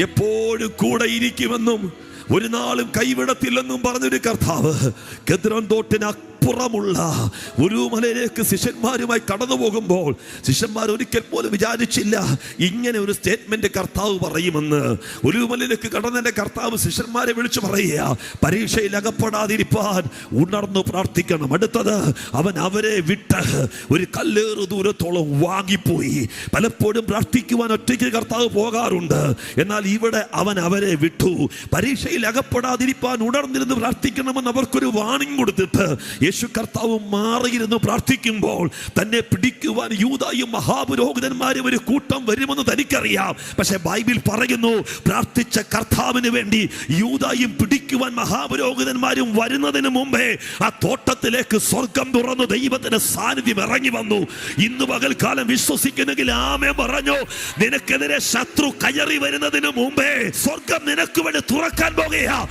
എപ്പോഴും കൂടെ ഇരിക്കുമെന്നും ഒരു നാളും കൈവിടത്തില്ലെന്നും പറഞ്ഞൊരു കർത്താവ്. കെദ്രോൻ തോട്ടിന് അപ്പുറമുള്ള ഒരു മലയിലേക്ക് ശിഷ്യന്മാരുമായി കടന്നു പോകുമ്പോൾ ശിഷ്യന്മാർ ഒരിക്കൽ പോലും വിചാരിച്ചില്ല ഇങ്ങനെ ഒരു സ്റ്റേറ്റ്മെന്റ് കർത്താവ് പറയുമെന്ന്. ഒരു മലയിലേക്ക് കടന്നതിന്റെ കർത്താവ് ശിഷ്യന്മാരെ വിളിച്ചു പറയുക പരീക്ഷയിൽ അകപ്പെടാതിരിപ്പാൻ ഉണർന്നു പ്രാർത്ഥിക്കണം. അടുത്തത് അവൻ അവരെ വിട്ട് ഒരു കല്ലേറ് ദൂരത്തോളം വാങ്ങിപ്പോയി. പലപ്പോഴും പ്രാർത്ഥിക്കുവാൻ ഒറ്റയ്ക്ക് കർത്താവ് പോകാറുണ്ട്. എന്നാൽ ഇവിടെ അവൻ അവരെ വിട്ടു. പരീക്ഷയിൽ അകപ്പെടാതിരിപ്പാൻ ഉണർന്നിരുന്ന് പ്രാർത്ഥിക്കണമെന്ന് അവർക്കൊരു വാണിംഗ് കൊടുത്തിട്ട് യേശു കർത്താവ് മാറിയിരുന്നു പ്രാർത്ഥിക്കുമ്പോൾ തന്നെ പിടിക്കുവാൻ യൂതായും മഹാപുരോഹിതന്മാരും ഒരു കൂട്ടം വരുമെന്ന് തനിക്കറിയാം. പക്ഷെ ബൈബിൾ പറയുന്നു പ്രാർത്ഥിച്ച കർത്താവിന് വേണ്ടി യൂതായും പിടിക്കുവാൻ മഹാപുരോഹിതന്മാരും വരുന്നതിന് മുമ്പേ ആ തോട്ടത്തിലേക്ക് സ്വർഗം തുറന്നു ദൈവത്തിന്റെ സാന്നിധ്യം ഇറങ്ങി വന്നു. ഇന്ന് പകൽക്കാലം വിശ്വസിക്കുന്നെങ്കിൽ ആമേ പറഞ്ഞു നിനക്കെതിരെ ശത്രു കയറി വരുന്നതിന് മുമ്പേ സ്വർഗം നിനക്ക് വേണ്ടി തുറക്കാൻ പോകുകയാ.